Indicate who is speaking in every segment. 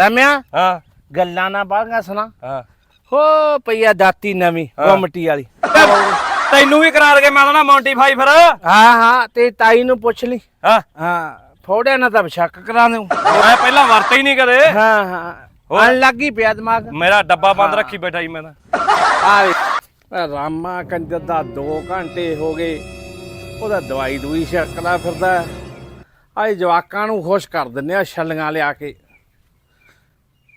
Speaker 1: ਰਮਿਆ
Speaker 2: ਹਾਂ।
Speaker 1: ਗੱਲਾਂ ਨਾ ਬਾਹਲੀਆਂ ਸੁਣਾ।
Speaker 2: ਹਾਂ।
Speaker 1: ਹੋ ਪਈਆ ਦਾਤੀ ਨਵੀਂ। ਗੁੰਮਟੀ ਵਾਲੀ।
Speaker 2: ਤੈਨੂੰ ਵੀ ਕਰਾ ਕੇ ਮੈਂ ਨਾ ਮੌਂਟੀਫਾਈ ਫਿਰ।
Speaker 1: ਹਾਂ ਹਾਂ ਤੇ ਤਾਈ ਨੂੰ ਪੁੱਛ ਲਈ।
Speaker 2: ਹਾਂ।
Speaker 1: ਹਾਂ ਫੋੜਿਆ ਨਾ ਤਾਂ ਸ਼ੱਕ ਕਰਾ ਦਿਓ
Speaker 2: ਮੈਂ ਪਹਿਲਾਂ ਵਰਤੇ ਹੀ ਨਹੀਂ ਕਦੇ।
Speaker 1: ਹਾਂ ਹਾਂ? ਆਣ ਲੱਗੀ ਪਿਆ ਦਿਮਾਗ।
Speaker 2: ਮੇਰਾ ਡੱਬਾ ਬੰਦ। ਰੱਖੀ ਬੈਠਾ ਹੀ ਮੈਂ ਤਾਂ।
Speaker 1: ਆ ਰਾਮਾ ਕੰਜਰ ਦਾ 2 ਘੰਟੇ ਹੋ ਗਏ। ਉਹਦਾ ਦਵਾਈ ਦੂਈ ਛਕਦਾ ਫਿਰਦਾ ਆਏ ਜਵਾਕਾਂ ਨੂੰ ਖੁਸ਼ ਕਰ ਦਿੰਨੇ ਆ ਛੱਲੀਆਂ ਲਿਆ ਕੇ।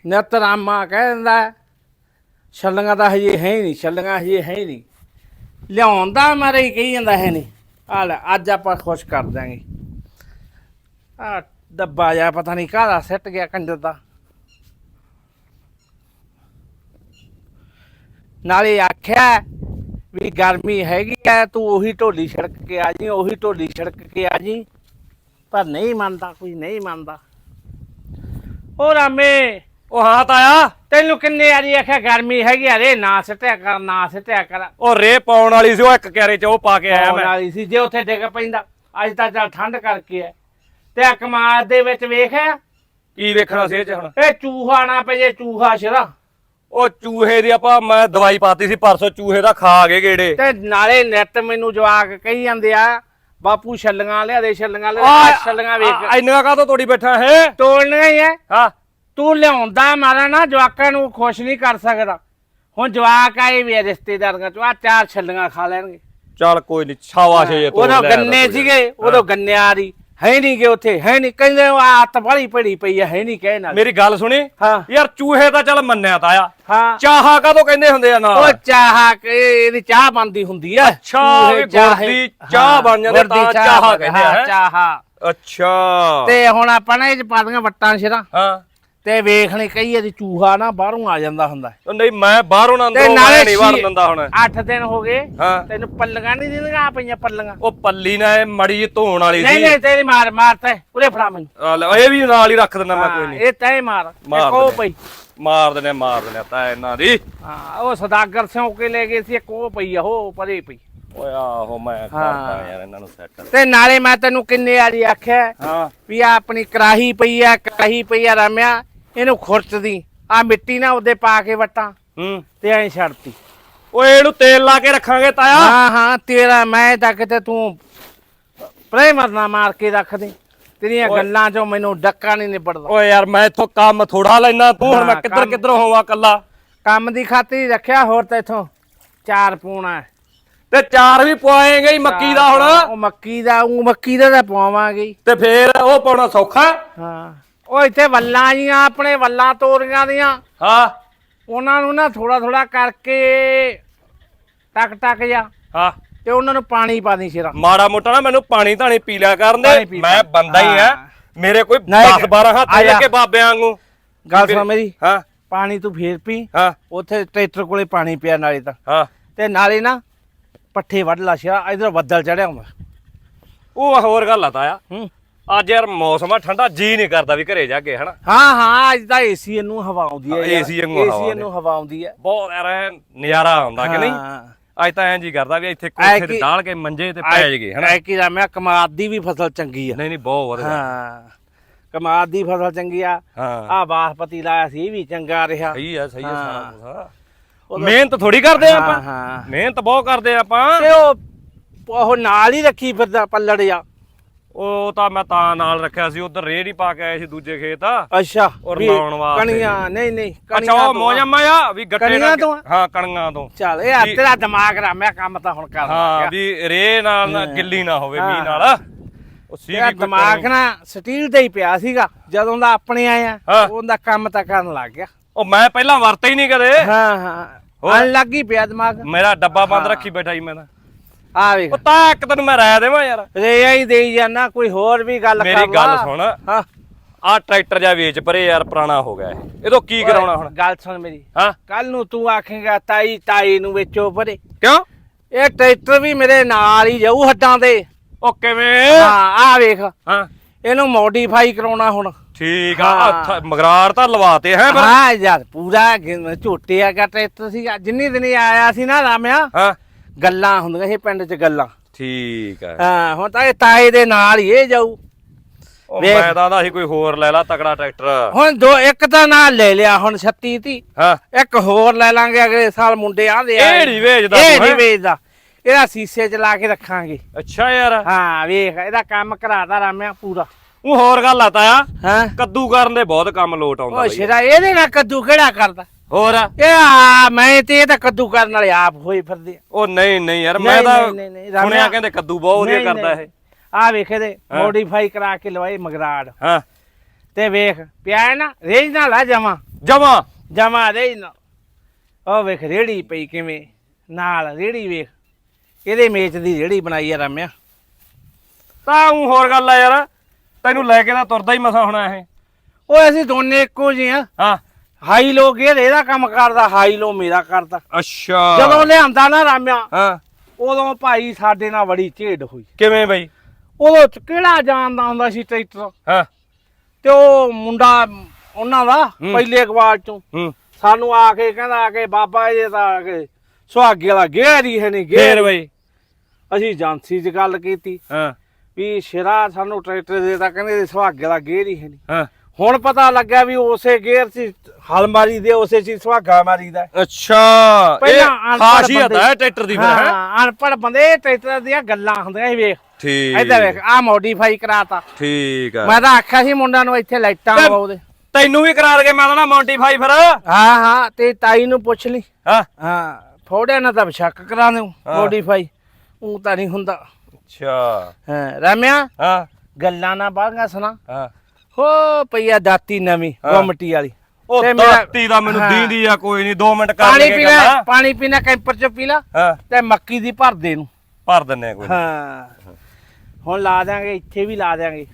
Speaker 1: ਨਿਤ ਰਾਮਾ ਦਿੰਦਾ ਛੱਲੀਆਂ ਤਾਂ ਹਜੇ ਹੈ ਹੀ ਨਹੀਂ, ਛੱਲੀਆਂ ਹਜੇ ਹੈ ਹੀ ਨਹੀਂ। ਲਿਆਉਂਦਾ ਮਾਰੇ ਹੀ ਕਹੀ ਜਾਂਦਾ ਹੈ ਨਹੀਂ। ਆ ਲੈ, ਅੱਜ ਆਪਾਂ ਖੁਸ਼ ਕਰ ਦਾਂਗੇ ਆ ਡੱਬਾ ਜਾ ਪਤਾ ਨਹੀਂ ਕਾਹਦਾ ਸਿੱਟ ਗਿਆ ਕੰਜਰ ਦਾ। ਨਾਲੇ ਆਖਿਆ ਵੀ ਗਰਮੀ ਹੈਗੀ ਐ, ਤੂੰ ਉਹੀ ਢੋਲੀ ਛੜਕ ਕੇ ਆ ਜੀ, ਉਹੀ ਢੋਲੀ ਛੜਕ ਕੇ ਆ ਜੀ। ਪਰ ਨਹੀਂ ਮੰਨਦਾ, ਕੋਈ ਨਹੀਂ ਮੰਨਦਾ। ਉਹ ਰਾਮੇ
Speaker 2: ਉਹ ਹਾਂ ਤਾਇਆ।
Speaker 1: ਤੈਨੂੰ ਕਿੰਨੇ ਵਾਰੀ ਆਖਿਆ ਗਰਮੀ ਹੈਗੀ ਅਰੇ ਨਾ ਸਟਿਆ ਕਰ ਨਾ ਸਟਿਆ ਕਰ।
Speaker 2: ਉਹ ਰੇ ਪਾਉਣ ਵਾਲੀ ਸੀ ਉਹ ਇੱਕ ਕਿਆਰੇ ਚ ਉਹ ਪਾ ਕੇ ਆਇਆ ਮੈਂ।
Speaker 1: ਵਾਲੀ ਸੀ ਜੇ ਉੱਥੇ ਡਿੱਗ ਪੈਂਦਾ। ਅੱਜ ਤਾਂ ਚੱਲ ਠੰਡ ਕਰਕੇ ਐ ਤੇ ਆ ਕਮਾਦ ਦੇ ਵਿੱਚ ਵੇਖਿਆ
Speaker 2: ਕੀ ਵੇਖਣਾ ਸੀ ਇਹ ਚ ਹੁਣ?
Speaker 1: ਇਹ ਚੂਹਾ ਨਾ ਪਏ ਚੂਹਾ ਸ਼ਰਾ।
Speaker 2: ਉਹ ਚੂਹੇ ਦੀ ਆਪਾਂ ਮੈਂ ਦਵਾਈ ਪਾਤੀ ਸੀ ਪਰਸੋਂ ਚੂਹੇ ਦਾ ਖਾ ਗਏ ਗੇੜੇ।
Speaker 1: ਤੇ ਨਾਲੇ ਨੈਟ ਮੈਨੂੰ ਜਵਾਕ ਕਹੀ ਜਾਂਦੇ ਆ ਬਾਪੂ ਛੱਲੀਆਂ ਲਿਆ ਦੇ ਛੱਲੀਆਂ ਲਿਆ
Speaker 2: ਆ
Speaker 1: ਦੇ ਛੱਲੀਆਂ ਵੇਖ।
Speaker 2: ਇੰਨਾ ਕਾਹਤੋਂ ਤੋੜੀ ਬੈਠਾ ਹੈ?
Speaker 1: ਤੋੜਨੀਆਂ ਹੀ ਐ
Speaker 2: ਹਾਂ।
Speaker 1: ਤੂੰ ਲਿਆਉਂਦਾ ਮਾਰਾ ਨਾ ਜਵਾਕਾਂ ਨੂੰ ਖੁਸ਼ ਨਹੀਂ ਕਰ ਸਕਦਾ। ਹੁਣ ਜਵਾਕ ਆਏ ਵੀ ਆ ਰਿਸ਼ਤੇਦਾਰਾਂ ਚੋਂ ਆ ਚਾਰ ਛੱਲੀਆਂ ਖਾ ਲੈਣਗੇ।
Speaker 2: ਚੱਲ ਕੋਈ ਨਹੀਂ ਛਾਵਾ ਛੇ
Speaker 1: ਉਦੋਂ ਗੰਨੇ ਸੀਗੇ ਉਦੋਂ ਗੰਨਿਆਰੀ ਹੈ। ਨਹੀਂ ਗੇ ਉੱਥੇ ਹੈ ਨਹੀਂ ਕਹਿੰਦੇ ਉਹ ਆਤ ਬੜੀ ਪੜੀ ਪਈ ਆ ਹੈ ਨਹੀਂ ਕਹਿ ਨਾਲ
Speaker 2: ਮੇਰੀ ਗੱਲ ਸੁਣੀ? ਯਾਰ ਚੂਹੇ ਤਾਂ ਚੱਲ ਮੰਨਿਆ ਤਾਇਆ
Speaker 1: ਹਾਂ।
Speaker 2: ਚਾਹਾ ਕਾਹਤੋਂ ਕਹਿੰਦੇ ਹੁੰਦੇ ਆ
Speaker 1: ਉਹ
Speaker 2: ਨਾਲ
Speaker 1: ਚਾਹ ਕੇ ਇਹਦੀ ਚਾਹ ਬਣਦੀ ਹੁੰਦੀ ਆ।
Speaker 2: ਅੱਛਾ,
Speaker 1: ਚੂਹੇ
Speaker 2: ਵੀ ਗੁੜ ਦੀ ਚਾਹ ਬਣ ਜਾਂਦੀ
Speaker 1: ਦੀ
Speaker 2: ਤਾਂ
Speaker 1: ਚਾਹ
Speaker 2: ਕਹਿੰਦੇ ਆ?
Speaker 1: ਚਾਹ।
Speaker 2: ਅੱਛਾ।
Speaker 1: ਤੇ ਹੁਣ ਆਪਾਂ ਨੇ ਇਹ ਚ ਪਾ ਦੀਆਂ ਵੱਟਾਂ ਸਿਰਾਂ।
Speaker 2: ਹਾਂ।
Speaker 1: ਤੇ ਵੇਖ ਲਈ ਕਈ ਇਹਦੀ ਚੂਹਾ ਨਾ ਬਾਹਰੋਂ ਆ ਜਾਂਦਾ ਹੁੰਦਾ।
Speaker 2: ਉਹ ਨਹੀਂ ਮੈਂ ਬਾਹਰੋਂ ਨਾ
Speaker 1: ਤੇ
Speaker 2: ਅੰਦਰੋਂ
Speaker 1: ਨਾਲੇ
Speaker 2: ਮੈਂ ਨਹੀਂ
Speaker 1: ਛੀ-
Speaker 2: ਦਿੰਦਾ ਹੁਣ।
Speaker 1: 8 ਦਿਨ ਹੋ ਗਏ
Speaker 2: ਹਾਂ।
Speaker 1: ਤੈਨੂੰ ਪੱਲੀਆਂ ਨਹੀਂ ਦਿੰਦੀਆਂ ਆ ਪਈਆਂ ਪੱਲੀਆਂ।
Speaker 2: ਉਹ ਪੱਲੀ ਨਾ ਇਹ ਮੜੀ ਜਿਹੀ ਧੋਣ ਵਾਲੀ
Speaker 1: ਨਹੀਂ
Speaker 2: ਸੀ।
Speaker 1: ਨਹੀਂ ਤੇਰੀ ਮਾਰ ਮਾਰ ਤੇ ਉਰੇ ਫੜਾ ਮੈਨੂੰ।
Speaker 2: ਆ ਲੈ, ਇਹ ਵੀ ਨਾਲ ਹੀ ਰੱਖ ਦਿੰਦਾ ਮੈਂ ਕੋਈ
Speaker 1: ਹਾਂ,
Speaker 2: ਨਹੀਂ।
Speaker 1: ਇਹ ਤੈ ਮਾਰ
Speaker 2: ਮਾਰ ਦਿੰਦੇ।
Speaker 1: ਪਈ।
Speaker 2: ਮਾਰ ਦਿੰਦੇ ਮਾਰ ਦਿੰਦੇ ਤਾਂ ਇਹਨਾਂ ਦੀ।
Speaker 1: ਹਾਂ ਉਹ ਸਦਾਗਰ ਸਿਉ ਕੇ ਲੈ ਗਏ ਸੀ ਇੱਕ ਉਹ ਪਈ ਆ ਉਹ ਪਰੇ ਪਈ।
Speaker 2: ਓਏ ਆਹੋ ਮੈਂ ਕਰਦਾ ਯਾਰ ਇਹਨਾਂ ਨੂੰ ਸੈੱਟ
Speaker 1: ਤੇ ਨਾਲੇ ਮੈਂ ਤੈਨੂੰ ਕਿੰਨੇ ਵਾਰੀ ਆਖਿਆ
Speaker 2: ਹਾਂ।
Speaker 1: ਵੀ ਆ ਆਪਣੀ ਕਰਾਹੀ ਪਈ ਆ ਕਰਾਹੀ ਪਈ ਆ ਰਾਮਿਆ ਇਹਨੂੰ ਖੁਰਚਦੀ। ਆ ਮਿੱਟੀ ਨਾ ਉਹਦੇ ਪਾ ਕੇ ਵਟਾਂ।
Speaker 2: ਹੂੰ।
Speaker 1: ਤੇ ਐਂ ਛੱਡਤੀ।
Speaker 2: ਓਏ ਇਹਨੂੰ ਤੇਲ ਲਾ ਕੇ ਰੱਖਾਂਗੇ ਤਾਇਆ।
Speaker 1: ਹਾਂ ਹਾਂ ਤੇਰਾ ਮੈਂ ਤਾਂ ਕਿਤੇ ਤੂੰ ਪ੍ਰੇਮਰ ਨਾ ਮਾਰ ਕੇ ਰੱਖ ਦੇ ਤੇਰੀਆਂ
Speaker 2: ਓਏ।
Speaker 1: ਗੱਲਾਂ ਚੋਂ ਮੈਨੂੰ ਡੱਕਾ ਨਹੀਂ ਨਿਬੜਦਾ।
Speaker 2: ਓਏ ਯਾਰ ਮੈਂ ਇੱਥੋਂ ਕੰਮ ਥੋੜਾ ਲੈਣਾ ਤੂੰ ਹੁਣ ਮੈਂ
Speaker 1: ਹਾਂ,
Speaker 2: ਕਿੱਧਰ
Speaker 1: ਕੰਮ-
Speaker 2: ਕਿੱਧਰ ਹੋਵਾਂ ਕੱਲਾ
Speaker 1: ਕੰਮ ਦੀ ਖਾਤਰ ਹੀ ਰੱਖਿਆ ਹੋਰ ਤਾਂ ਇਥੋਂ ਚਾਰ ਪੂਣਾ ਹੈ।
Speaker 2: ਤੇ ਚਾਰ ਵੀ ਪਵਾਏਂਗੇ ਹੀ ਮੱਕੀ ਦਾ
Speaker 1: ਉਹ
Speaker 2: ਹੁਣ
Speaker 1: ਮੱਕੀ ਦਾ ਉਹ ਮੱਕੀ ਦਾ ਤਾਂ ਪਵਾਵਾਂਗੇ ਹੀ।
Speaker 2: ਤੇ ਫੇਰ ਉਹ ਪਾਉਣਾ ਸੌਖਾ ਹੈ?
Speaker 1: ਹਾਂ। ਉਹ ਇੱਥੇ ਵੱਲਾਂ ਜੀਆਂ ਆਪਣੇ ਵੱਲਾਂ ਤੋਰੀਆਂ ਦੀਆਂ।
Speaker 2: ਹਾਂ।
Speaker 1: ਉਹਨਾਂ ਨੂੰ ਨਾ ਥੋੜਾ ਥੋੜਾ ਕਰਕੇ ਟਕ ਟਕ ਜਾ
Speaker 2: ਹਾਂ।
Speaker 1: ਤੇ ਉਹਨਾਂ ਨੂੰ ਪਾਣੀ ਪਾ ਦੀ ਸਿਰਾਂ।
Speaker 2: ਮਾੜਾ ਮੋਟਾ ਨਾ ਮੈਨੂੰ ਪਾਣੀ ਧਾਣੀ ਪੀ ਲਿਆ ਕਰਨ
Speaker 1: ਪਾਣੀ
Speaker 2: ਦੇ ਮੈਂ। ਬੰਦਾ ਹੀ ਆ।
Speaker 1: ਹਾਂ।
Speaker 2: ਮੇਰੇ ਕੋਈ
Speaker 1: ਨਹੀਂ,
Speaker 2: 10 12 ਹੱਥ
Speaker 1: ਆ ਜਾ।
Speaker 2: ਲੱਗੇ ਬਾਬਿਆਂ ਵਾਂਗੂ।
Speaker 1: ਗੱਲ ਸੁਣ ਮੇਰੀ।
Speaker 2: ਹਾਂ।
Speaker 1: ਪਾਣੀ ਤੂੰ ਫੇਰ ਪੀ।
Speaker 2: ਹਾਂ।
Speaker 1: ਉੱਥੇ ਟਰੈਕਟਰ ਕੋਲੇ ਪਾਣੀ ਪਿਆ ਨਾਲੇ ਤਾਂ।
Speaker 2: ਹਾਂ।
Speaker 1: ਤੇ ਨਾਲੇ ਨਾ ਪੱਠੇ ਵੱਢ ਲਾ ਸਿਰਾ। ਇਧਰ ਬੱਦਲ ਚੜਿਆ ਹੁੰਦਾ
Speaker 2: ਉਹ ਹੋਰ ਗੱਲ ਆ ਤਾਇਆ।
Speaker 1: ਹੂੰ।
Speaker 2: ਅੱਜ ਯਾਰ ਮੌਸਮ ਆ ਠੰਡਾ ਜੀ ਨਹੀਂ ਕਰਦਾ ਵੀ ਘਰੇ ਜਾ ਕੇ ਹਨਾ?
Speaker 1: ਹਾਂ ਹਾਂ ਅੱਜ ਤਾਂ ਏਸੀ ਨੂੰ ਹਵਾ ਆਉਂਦੀ ਹੈ
Speaker 2: ਵਾਂਗੂ ਹਵਾ
Speaker 1: ਏਸੀ ਨੂੰ ਹਵਾ ਆਉਂਦੀ ਹੈ।
Speaker 2: ਬਹੁਤ ਯਾਰ ਐਂ ਨਜ਼ਾਰਾ ਆਉਂਦਾ ਕਿ ਨਹੀਂ। ਅੱਜ ਤਾਂ ਐਂ ਜੀ ਕਰਦਾ ਵੀ ਇੱਥੇ ਕੋਠੇ ਤੇ ਡਾਲ ਕੇ ਮੰਜੇ ਤੇ ਪੈ ਜਗੇ ਹਨਾ?
Speaker 1: ਐ ਕੀ ਮੈਂ ਕਮਾਦ ਦੀ ਵੀ ਫਸਲ ਚੰਗੀ ਆ।
Speaker 2: ਨਹੀਂ ਨਹੀਂ ਬਹੁਤ ਵਧੀਆ।
Speaker 1: ਹਾਂ। ਕਮਾਦ ਦੀ ਫਸਲ ਚੰਗੀ ਆ। ਆ ਬਾਸਪਤੀ ਲਾਇਆ ਸੀ ਵੀ ਚੰਗਾ ਰਿਹਾ।
Speaker 2: ਸਹੀ ਆ ਸਹੀ ਆ ਸਾਰਾ ਮਿਹਨਤ ਥੋੜੀ ਕਰਦੇ ਆ ਆਪਾਂ। ਮਿਹਨਤ ਬਹੁਤ ਕਰਦੇ ਆ ਆਪਾਂ।
Speaker 1: ਤੇ ਉਹ ਉਹ ਨਾਲ ਹੀ ਰੱਖੀ ਫਿਰਦਾ ਪੱਲੜ ਜਾ
Speaker 2: ਉਹ ਤਾਂ ਮੈਂ ਤਾਂ ਨਾਲ ਰੱਖਿਆ ਸੀ ਉਧਰ ਨਹੀਂ ਪਾ ਕੇ ਆਏ ਸੀ ਦੂਜੇ ਖੇਤ
Speaker 1: ਅੱਛਾ
Speaker 2: ਔਰ
Speaker 1: ਵੀ
Speaker 2: ਲਾਉਣ ਵਾਸਤੇ।
Speaker 1: ਕਣੀਆਂ ਨਹੀਂ ਨਹੀਂ
Speaker 2: ਅੱਛਾ ਉਹ
Speaker 1: ਤੋਂ
Speaker 2: ਮਾਇਆ ਵੀ ਗੱਟੇ
Speaker 1: ਕਣੀਆਂ ਤੋਂ ਆ?
Speaker 2: ਹਾਂ ਕਣੀਆਂ ਤੋਂ
Speaker 1: ਚੱਲ ਇਹ ਆ
Speaker 2: ਵੀ-
Speaker 1: ਤੇਰਾ ਦਿਮਾਗ ਰਾਮਿਆ ਕੰਮ ਤਾਂ ਹੁਣ ਕਰ
Speaker 2: ਹਾਂ ਵੀ ਰੇਹ ਨਾਲ ਨਾ ਗਿੱਲੀ ਨਾ ਹੋਵੇ ਮੀਂਹ
Speaker 1: ਹਾਂ।
Speaker 2: ਨਾਲ ਉਹ ਸੀ
Speaker 1: ਤੇਰਾ
Speaker 2: ਵੀ ਕੋਈ
Speaker 1: ਦਿਮਾਗ। ਨਾ ਸਟੀਲ ਤੇ ਹੀ ਪਿਆ ਸੀਗਾ ਜਦੋਂ ਦਾ ਆਪਣੇ ਆਇਆ
Speaker 2: ਹਾਂ।
Speaker 1: ਉਹਦਾ ਕੰਮ ਤਾਂ ਕਰਨ ਲੱਗ ਗਿਆ
Speaker 2: ਉਹ ਮੈਂ ਪਹਿਲਾਂ ਵਰਤੇ ਹੀ ਨਹੀਂ ਕਦੇ
Speaker 1: ਹਾਂ ਹਾਂ
Speaker 2: ਹੋਰ?
Speaker 1: ਆਣ ਲੱਗ ਹੀ ਪਿਆ ਦਿਮਾਗ
Speaker 2: ਮੇਰਾ ਡੱਬਾ ਬੰਦ। ਰੱਖੀ ਬੈਠਾ ਸੀ ਮੈਂ ਤਾਂ
Speaker 1: ਆ ਵੇਖ।
Speaker 2: ਉਹ ਤਾਂ ਇੱਕ ਤੈਨੂੰ ਮੈਂ ਰਾਇ ਦੇਵਾਂ ਯਾਰ।
Speaker 1: ਰੇਆ ਹੀ ਦੇਈ ਜਾਣਾ ਕੋਈ ਹੋਰ ਵੀ ਗੱਲ ਕਰ
Speaker 2: ਮੇਰੀ ਗੱਲ ਸੁਣ।
Speaker 1: ਹਾਂ।
Speaker 2: ਆਹ ਟਰੈਕਟਰ ਜਾ ਵੇਚ ਪਰੇ ਯਾਰ ਪੁਰਾਣਾ ਹੋ ਗਿਆ ਇਹ। ਇਹਦੋਂ ਕੀ ਕਰਾਉਣਾ ਹੁਣ?
Speaker 1: ਗੱਲ ਸੁਣ ਮੇਰੀ।
Speaker 2: ਹਾਂ।
Speaker 1: ਕੱਲ ਨੂੰ ਤੂੰ ਆਖੇਗਾ ਤਾਈ ਤਾਈ ਨੂੰ ਵੇਚੋ ਪਰੇ।
Speaker 2: ਕਿਉਂ?
Speaker 1: ਇਹ ਟਰੈਕਟਰ ਵੀ ਮੇਰੇ ਨਾਲ ਹੀ ਜਾਊ ਹੱਡਾਂ ਦੇ
Speaker 2: ਉਹ ਕਿਵੇਂ?
Speaker 1: ਹਾਂ ਆ ਵੇਖ।
Speaker 2: ਹਾਂ।
Speaker 1: ਇਹਨੂੰ ਮੋਡੀਫਾਈ ਕਰਾਉਣਾ ਹੁਣ।
Speaker 2: ਠੀਕ ਆ ਮਗਰਾਰ ਤਾਂ ਲਵਾਤੇ ਹੈ
Speaker 1: ਹਾਂ ਯਾਰ ਪੂਰਾ ਝੋਟੇ ਆ ਟਰੈਕਟਰ ਸੀਗਾ। ਜਿੰਨੀ ਦਿਨੀ ਆਇਆ ਸੀ ਨਾ ਰਾਮਿਆ
Speaker 2: ਹਾਂ।
Speaker 1: ਗੱਲਾਂ ਹੁੰਦੀਆਂ ਸੀ ਪਿੰਡ 'ਚ ਗੱਲਾਂ।
Speaker 2: ਠੀਕ ਆ।
Speaker 1: ਹਾਂ ਹੁਣ ਤਾਂ ਇਹ ਤਾਏ ਦੇ ਨਾਲ ਹੀ ਇਹ ਜਾਊ।
Speaker 2: ਉਹ
Speaker 1: ਵੇਖ।
Speaker 2: ਮੈਂ ਤਾਂ ਆਂਦਾ ਸੀ ਕੋਈ ਹੋਰ ਲੈ ਲਾ ਤਕੜਾ ਟਰੈਕਟਰ।
Speaker 1: ਹੁਣ ਦੋ ਇੱਕ ਤਾਂ ਨਾਲ ਲੈ ਲਿਆ ਹੁਣ 36 ਤੀ
Speaker 2: ਹਾਂ।
Speaker 1: ਇੱਕ ਹੋਰ ਲੈ ਲਾਂਗੇ ਅਗਲੇ ਸਾਲ ਮੁੰਡੇ ਆਂਦੇ ਆ
Speaker 2: ਇਹ ਨਹੀਂ ਵੇਚਦਾ
Speaker 1: ਇਹ
Speaker 2: ਤੂੰ,
Speaker 1: ਨਹੀਂ
Speaker 2: ਹੈਂ?
Speaker 1: ਵੇਚਦਾ। ਇਹਦਾ ਸੀਸੇ ਚ ਲਾ ਕੇ ਰੱਖਾਂਗੇ।
Speaker 2: ਅੱਛਾ ਯਾਰ।
Speaker 1: ਹਾਂ ਵੇਖ ਇਹਦਾ ਕੰਮ ਕਰਾਦਾ ਰਾਮਿਆ ਪੂਰਾ।
Speaker 2: ਉਹ ਹੋਰ ਗੱਲ ਆ ਤਾਇਆ।
Speaker 1: ਹਾਂ।
Speaker 2: ਕੱਦੂ ਕਰਨ ਦੇ ਬਹੁਤ ਕੰਮ ਲੋਟ ਆਉਂਦਾ
Speaker 1: ਉਹ
Speaker 2: ਬਈ।
Speaker 1: ਸ਼ੇਰਾ ਇਹਦੇ ਨਾਲ ਕੱਦੂ ਕਿਹੜਾ ਕਰਦਾ?
Speaker 2: ਹੋਰ?
Speaker 1: ਇਹ ਆ ਮੈਂ ਤੇ ਇਹ ਤਾਂ ਕੱਦੂ ਕਰਨ ਵਾਲੇ ਆਪ ਹੋਏ ਫਿਰਦੇ ਆ।
Speaker 2: ਉਹ ਨਹੀਂ ਨਹੀਂ ਯਾਰ
Speaker 1: ਨਹੀਂ,
Speaker 2: ਮੈਂ ਤਾਂ
Speaker 1: ਨਹੀਂ, ਨਹੀਂ, ਨਹੀਂ, ਰਾਮਿਆ-
Speaker 2: ਸੁਣਿਆ ਕਹਿੰਦੇ ਕੱਦੂ ਬਹੁਤ ਵਧੀਆ
Speaker 1: ਨਹੀਂ,
Speaker 2: ਕਰਦਾ
Speaker 1: ਨਹੀਂ।
Speaker 2: ਇਹ।
Speaker 1: ਆ ਵੇਖ
Speaker 2: ਹਾਂ।
Speaker 1: ਮੋਡੀਫਾਈ ਕਰਾ ਕੇ ਲਵਾਏ ਮਗਰਾੜ।
Speaker 2: ਹਾਂ।
Speaker 1: ਤੇ ਵੇਖ ਪਿਆ ਹੈ ਨਾ ਰੇਜ ਨਾਲ ਆ ਜਮਾ।
Speaker 2: ਜਮਾ?
Speaker 1: ਜਮਾ ਰੇਜ ਨਾਲ। ਉਹ ਵੇਖ ਰੇੜੀ ਪਈ ਕਿਵੇਂ? ਨਾਲ ਰੇੜੀ ਵੇਖ। ਇਹਦੇ ਮੇਚ ਦੀ ਰੇੜੀ ਬਣਾਈ ਆ ਰਾਮਿਆ।
Speaker 2: ਤਾਂ ਉਹ ਹੋਰ ਗੱਲ ਆ ਯਾਰ ਤੈਨੂੰ ਲੈ ਕੇ ਤਾਂ ਤੁਰਦਾ ਹੀ ਮਸਾ ਹੋਣਾ ਇਹ।
Speaker 1: ਉਹ ਅਸੀਂ ਦੋਨੇ ਇੱਕੋ ਜਿਹੇ ਆ।
Speaker 2: ਹਾਂ।
Speaker 1: ਹਾਈ ਲੋ ਗੇਰ ਇਹਦਾ ਕੰਮ ਕਰਦਾ ਹਾਈ ਲੋ ਮੇਰਾ ਕਰਦਾ।
Speaker 2: ਅੱਛਾ।
Speaker 1: ਜਦੋਂ ਲਿਆਂਦਾ ਨਾ ਰਾਮਿਆ
Speaker 2: ਹਾਂ।
Speaker 1: ਉਦੋਂ ਭਾਈ ਸਾਡੇ ਨਾਲ ਬੜੀ ਝੇੜ ਹੋਈ।
Speaker 2: ਕਿਵੇਂ ਬਈ?
Speaker 1: ਉਦੋਂ ਚ ਕਿਹੜਾ ਜਾਣਦਾ ਹੁੰਦਾ ਸੀ ਟਰੈਕਟਰ?
Speaker 2: ਹਾਂ।
Speaker 1: ਤੇ ਉਹ ਮੁੰਡਾ ਉਹਨਾਂ ਦਾ। ਪਹਿਲੇ ਅਖਬਾਰ ਚੋਂ। ਸਾਨੂੰ ਆ ਕੇ ਕਹਿੰਦਾ ਕਿ ਬਾਬਾ ਇਹ ਤਾਂ ਆ ਕੇ ਸੁਹਾਗੇ ਵਾਲਾ ਗੇਰ ਹੀ ਹੈ ਨਹੀਂ ਗੇਰ
Speaker 2: ਬਈ।
Speaker 1: ਅਸੀਂ ਏਜੰਸੀ 'ਚ ਗੱਲ ਕੀਤੀ।
Speaker 2: ਹਾਂ।
Speaker 1: ਵੀ ਸ਼ੇਰਾ ਸਾਨੂੰ ਟਰੈਕਟਰ ਦੇ ਤਾਂ ਕਹਿੰਦੇ ਸੁਹਾਗੇ ਵਾਲਾ ਗੇਰ ਹੀ ਹੈ ਨਹੀਂ।
Speaker 2: ਹਾਂ।
Speaker 1: ਹੁਣ ਪਤਾ ਲੱਗਿਆ ਵੀ ਉਸੇ ਗੇਰ 'ਚ ਹਲ ਮਾਰੀ ਦੇ ਉਸੇ 'ਚ ਹੀ ਸੁਹਾਗਾ ਮਾਰੀਦਾ
Speaker 2: ਅੱਛਾ
Speaker 1: ਪਹਿਲਾਂ
Speaker 2: ਇਹ
Speaker 1: ਅਨਪੜ੍ਹ
Speaker 2: ਖਾਸੀਅਤ
Speaker 1: ਬੰਦੇ-
Speaker 2: ਹੈ ਟਰੈਕਟਰ ਦੀ ਫਿਰ ਹੈਂ?
Speaker 1: ਹਾਂ ਅਨਪੜ ਬੰਦੇ ਟਰੈਕਟਰ ਦੀਆਂ ਗੱਲਾਂ ਹੁੰਦੀਆਂ ਸੀ ਵੇਖ।
Speaker 2: ਠੀਕ।
Speaker 1: ਇੱਧਰ ਵੇਖ ਆ ਮੋਡੀਫਾਈ ਕਰਾਤਾ।
Speaker 2: ਠੀਕ ਆ।
Speaker 1: ਮੈਂ ਤਾਂ ਆਖਿਆ ਸੀ ਮੁੰਡਾ ਨੂੰ ਇੱਥੇ ਲਾਈਟਾਂ
Speaker 2: ਤੇ-
Speaker 1: ਲਵਾਉ ਦੇ।
Speaker 2: ਤੈਨੂੰ ਵੀ ਕਰਾ ਲਗੇ ਮੈਂ ਨਾ ਮੌਂਟੀਫਾਈ ਫਿਰ।
Speaker 1: ਹਾਂ ਹਾਂ ਤੇ ਤਾਈ ਨੂੰ ਪੁੱਛ ਲਈ।
Speaker 2: ਹਾਂ।
Speaker 1: ਹਾਂ ਥੋੜਿਆ ਨਾ ਤਾਂ ਸ਼ੱਕ ਕਰਾ ਦਿਓ
Speaker 2: ਹਾਂ।
Speaker 1: ਮੋਡੀਫਾਈ ਉਹ ਤਾਂ ਨਹੀਂ ਹੁੰਦਾ।
Speaker 2: ਅੱਛਾ।
Speaker 1: ਹਾਂ ਰਾਮਿਆ
Speaker 2: ਹਾਂ।
Speaker 1: ਗੱਲਾਂ ਨਾ ਬਾਗਾ ਸੁਣਾ।
Speaker 2: ਹਾਂ।
Speaker 1: ਹੋ ਪਈਆ ਦਾਤੀ ਨਵੀਂ। ਗੁੰਮਟੀ ਵਾਲੀ।
Speaker 2: ਉਹ
Speaker 1: ਤੇ ਮੇਰਾ-
Speaker 2: ਦਾਤੀ ਦਾ ਮੈਨੂੰ
Speaker 1: ਹਾਂ।
Speaker 2: ਦੀਂਦੀ ਆ ਕੋਈ ਨਹੀਂ 2 ਮਿੰਟ ਕਰ
Speaker 1: ਪਾਣੀ
Speaker 2: ਲਈਏ
Speaker 1: ਪੀਣਾ
Speaker 2: ਗੱਲਾਂ।
Speaker 1: ਪਾਣੀ ਪੀਣਾ ਕੈਂਪਰ ਚ ਪੀ ਲਾ
Speaker 2: ਹਾਂ।
Speaker 1: ਤੇ ਮੱਕੀ ਦੀ ਭਰ ਦੇ ਨੂੰ
Speaker 2: ਭਰ ਦਿੰਨੇ ਆ ਕੋਈ ਨੀ।
Speaker 1: ਹਾਂ। ਹੁਣ ਲਾ ਦਿਆਂਗੇ ਇੱਥੇ ਵੀ ਲਾ ਦਿਆਂਗੇ।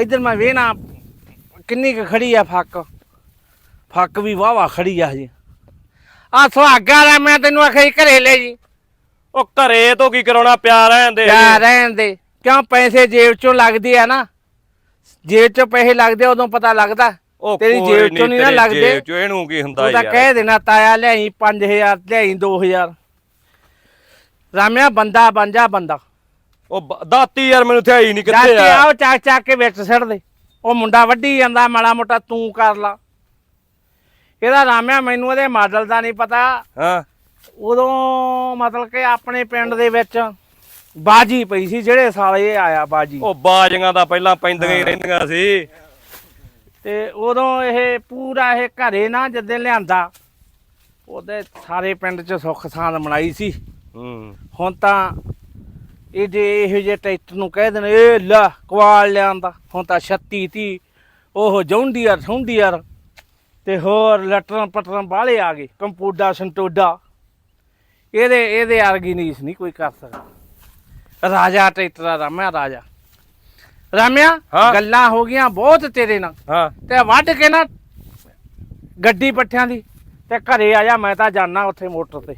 Speaker 1: ਇਧਰ ਮੈਂ ਵੇਣਾ ਕਿੰਨੀ ਕੁ ਖੜੀ ਆ ਫੱਕ। ਫੱਕ ਵੀ ਵਾਵਾ ਖੜੀ ਆ ਹਜੇ। ਆ ਸੁਹਾਗਾ ਦਾ ਮੈਂ ਤੈਨੂੰ ਆਖਿਆ ਸੀ ਘਰੇ ਲੈ ਜੀ।
Speaker 2: ਉਹ ਘਰੇ ਤੋਂ ਕੀ ਕਰਾਉਣਾ ਪਿਆ ਰਹਿਣ ਦੇ।
Speaker 1: ਯਾ ਰਹਿਣ ਦੇ। ਕਿਉਂ ਪੈਸੇ ਜੇਬ ਚੋਂ ਲੱਗਦੇ ਆ ਨਾ? ਜੇਬ ਚੋਂ ਪੈਸੇ ਲੱਗਦੇ ਉਦੋਂ ਪਤਾ ਲੱਗਦਾ।
Speaker 2: ਉਹ
Speaker 1: ਤੇਰੀ
Speaker 2: ਕੋਈ
Speaker 1: ਜੇਬ ਚੋਂ ਨਹੀਂ ਨਾ
Speaker 2: ਤੇਰੀ
Speaker 1: ਲੱਗਦੇ।
Speaker 2: ਜੇਬ ਚੋਂ ਇਹਨੂੰ ਕੀ ਹੁੰਦਾ
Speaker 1: ਤੂੰ ਤਾਂ
Speaker 2: ਯਾਰ।
Speaker 1: ਕਹਿ ਦੇਣਾ ਤਾਇਆ ਲਿਆਈ 5000 ਲਿਆਈ 2000 ਰਾਮਿਆ ਬੰਦਾ ਬਣ ਜਾ ਬੰਦਾ।
Speaker 2: ਉਹ ਬ- ਦਾਤੀ ਯਾਰ ਮੈਨੂੰ ਥਿਆਈ ਨਹੀਂ ਕਿੱਥੇ
Speaker 1: ਜਾਤੇ
Speaker 2: ਆ।
Speaker 1: ਆਓ ਚੱਕ ਚੱਕ ਕੇ ਵਿੱਚ ਸਿੱਟ ਦੇ। ਉਹ ਮੁੰਡਾ ਵੱਢੀ ਜਾਂਦਾ ਮਾੜਾ ਮੋਟਾ ਤੂੰ ਕਰ ਲਾ। ਇਹਦਾ ਰਾਮਿਆ ਮੈਨੂੰ ਇਹਦੇ ਮਾਡਲ ਦਾ ਨਹੀਂ ਪਤਾ।
Speaker 2: ਹਾਂ।
Speaker 1: ਉਦੋਂ ਮਤਲਬ ਕਿ ਆਪਣੇ ਪਿੰਡ ਦੇ ਵਿੱਚ ਬਾਜੀ ਪਈ ਸੀ ਜਿਹੜੇ ਸਾਲੇ ਇਹ ਆਇਆ ਬਾਜੀ।
Speaker 2: ਉਹ ਬਾਜੀਆਂ ਦਾ ਪਹਿਲਾਂ ਪੈਂਦੀਆਂ ਹੀ ਰਹਿੰਦੀਆਂ ਸੀ।
Speaker 1: ਤੇ ਉਦੋਂ ਇਹ ਪੂਰਾ ਇਹ ਘਰੇ ਨਾ ਜਦੋਂ ਲਿਆਂਦਾ ਉਹਦੇ ਸਾਰੇ ਪਿੰਡ 'ਚ ਸੁੱਖ ਸਾਂਦ ਮਨਾਈ ਸੀ।
Speaker 2: ਹੂੰ।
Speaker 1: ਹੁਣ ਤਾਂ ਇਹ ਜੇ ਇਹੋ ਜਿਹੇ ਟਰੈਕਟਰ ਨੂੰ ਕਹਿ ਦੇਣ ਇਹ ਲੈ ਕਵਾਲ ਲਿਆਂਦਾ। ਹੁਣ ਤਾਂ 36 ਤੀ ਉਹ ਜੌਂਡੀਅਰ ਸੌਂਡੀਅਰ ਤੇ ਹੋਰ ਲਟਰਨ ਪਟਰਨ ਬਾਹਲੇ ਆ ਗਏ ਕੰਪੂਡਾ ਸੰਟੋਡਾ ਇਹਦੇ ਇਹਦੇ ਨੀਸ ਨਹੀਂ ਕੋਈ ਕਰ ਸਕਦਾ। ਰਾਜਾ ਟਰੈਕਟਰ ਰਾਮਿਆ ਰਾਜਾ। ਰਾਮਿਆ
Speaker 2: ਹਾਂ।
Speaker 1: ਗੱਲਾਂ ਹੋ ਗਈਆਂ ਬਹੁਤ ਤੇਰੇ ਨਾਲ।
Speaker 2: ਹਾਂ।
Speaker 1: ਤੇ ਵੱਢ ਕੇ ਨਾ ਗੱਡੀ ਪੱਠਿਆਂ ਦੀ ਤੇ ਘਰੇ ਆ ਜਾ ਮੈਂ ਤਾਂ ਜਾਣਾ ਉੱਥੇ ਮੋਟਰ ਤੇ।